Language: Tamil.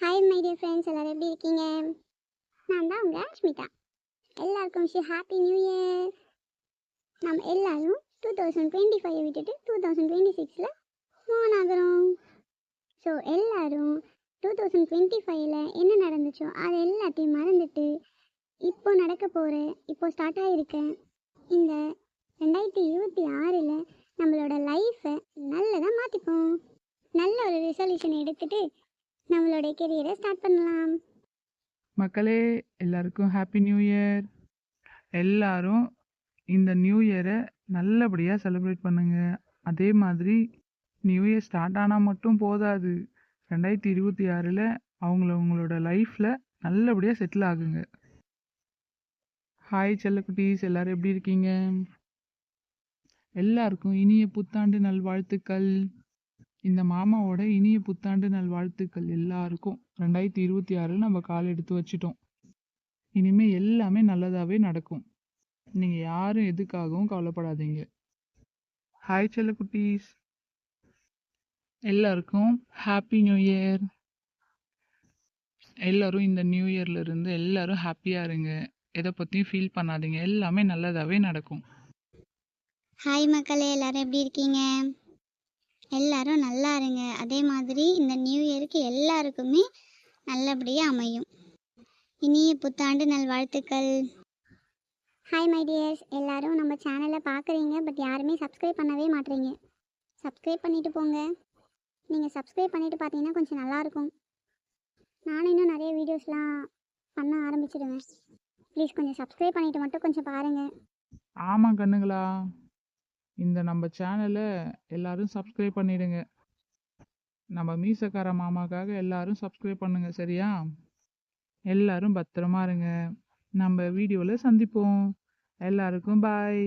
ஹாய் மை டியர் ஃப்ரெண்ட்ஸ் எல்லோரும் எப்படி இருக்கீங்க? நான் தான் உங்கள் அஷ்மிதா எல்லாருக்கும் விஷயம் ஹாப்பி நியூ இயர் நம்ம எல்லாரும் டூ தௌசண்ட் டுவெண்ட்டி ஃபைவ் விட்டுட்டு டூ தௌசண்ட் டுவெண்ட்டி சிக்ஸில் மூவ் ஆகிறோம் ஸோ எல்லாரும் டூ தௌசண்ட் டுவெண்ட்டி ஃபைவ்ல என்ன நடந்துச்சோ அதை எல்லாத்தையும் மறந்துட்டு இப்போ நடக்க போகிற இப்போ ஸ்டார்ட் ஆகிருக்க இந்த ரெண்டாயிரத்தி இருபத்தி ஆறில் நம்மளோட லைஃப்பை நல்லதாக மாற்றிப்போம் நல்ல ஒரு ரெசல்யூஷன் எடுத்துகிட்டு நம்மளோட கெரியரை ஸ்டார்ட் பண்ணலாம். மக்களே எல்லாருக்கும் ஹாப்பி நியூ இயர் எல்லாரும் இந்த நியூ இயரை நல்லபடியாக செலிப்ரேட் பண்ணுங்க. அதே மாதிரி நியூ இயர் ஸ்டார்ட் ஆனால் மட்டும் போதாது. ரெண்டாயிரத்தி இருபத்தி ஆறில் அவங்கள உங்களோட லைஃப்பில் நல்லபடியாக செட்டில் ஆகுங்க. ஹாய் செல்லக்குட்டீஸ் எல்லோரும் எப்படி இருக்கீங்க? எல்லாருக்கும் இனிய புத்தாண்டு நல்வாழ்த்துக்கள். இந்த மாமாவோட இனிய புத்தாண்டு நல்வாழ்த்துக்கள் எல்லாருக்கும். ரெண்டாயிரத்தி இருபத்தி ஆறில் நம்ம கால் எடுத்து வச்சிட்டோம். இனிமே எல்லாமே நல்லதாகவே நடக்கும். நீங்கள் யாரும் எதுக்காகவும் கவலைப்படாதீங்க. ஹாய் செல்லக்குட்டீஸ். எல்லாருக்கும் ஹாப்பி நியூ இயர் எல்லாரும் இந்த நியூ இயர்ல இருந்து எல்லாரும் ஹாப்பியாக இருங்க. எதை பற்றியும் ஃபீல் பண்ணாதீங்க. எல்லாமே நல்லதாகவே நடக்கும். ஹாய் மக்களே எல்லாரும் எப்படி இருக்கீங்க? எல்லாரும் நல்லா இருங்க. அதே மாதிரி இந்த நியூ இயருக்கு எல்லாருக்குமே நல்லபடியாக அமையும். இனிய புத்தாண்டு நல்வாழ்த்துக்கள். ஹாய் மை டியர்ஸ் எல்லாரும் நம்ம சேனலை பார்க்குறீங்க பட் யாருமே சப்ஸ்கிரைப் பண்ணவே மாட்றீங்க. சப்ஸ்கிரைப் பண்ணிட்டு போங்க. நீங்கள் சப்ஸ்கிரைப் பண்ணிட்டு பார்த்தீங்கன்னா கொஞ்சம் நல்லாயிருக்கும் நானும் இன்னும் நிறைய வீடியோஸ்லாம் பண்ண ஆரம்பிச்சிடுவேன் ப்ளீஸ் கொஞ்சம் சப்ஸ்கிரைப் பண்ணிட்டு மட்டும் கொஞ்சம் பாருங்கள் ஆமாம் கண்ணுங்களா. இந்த நம்ம சேனலை எல்லாரும் சப்ஸ்கிரைப் பண்ணிடுங்க. நம்ம மீசக்கார மாமாக்காக எல்லாரும் சப்ஸ்கிரைப் பண்ணுங்க சரியா? எல்லாரும் பத்திரமா இருங்க. நம்ம வீடியோவில் சந்திப்போம். எல்லாருக்கும் பாய்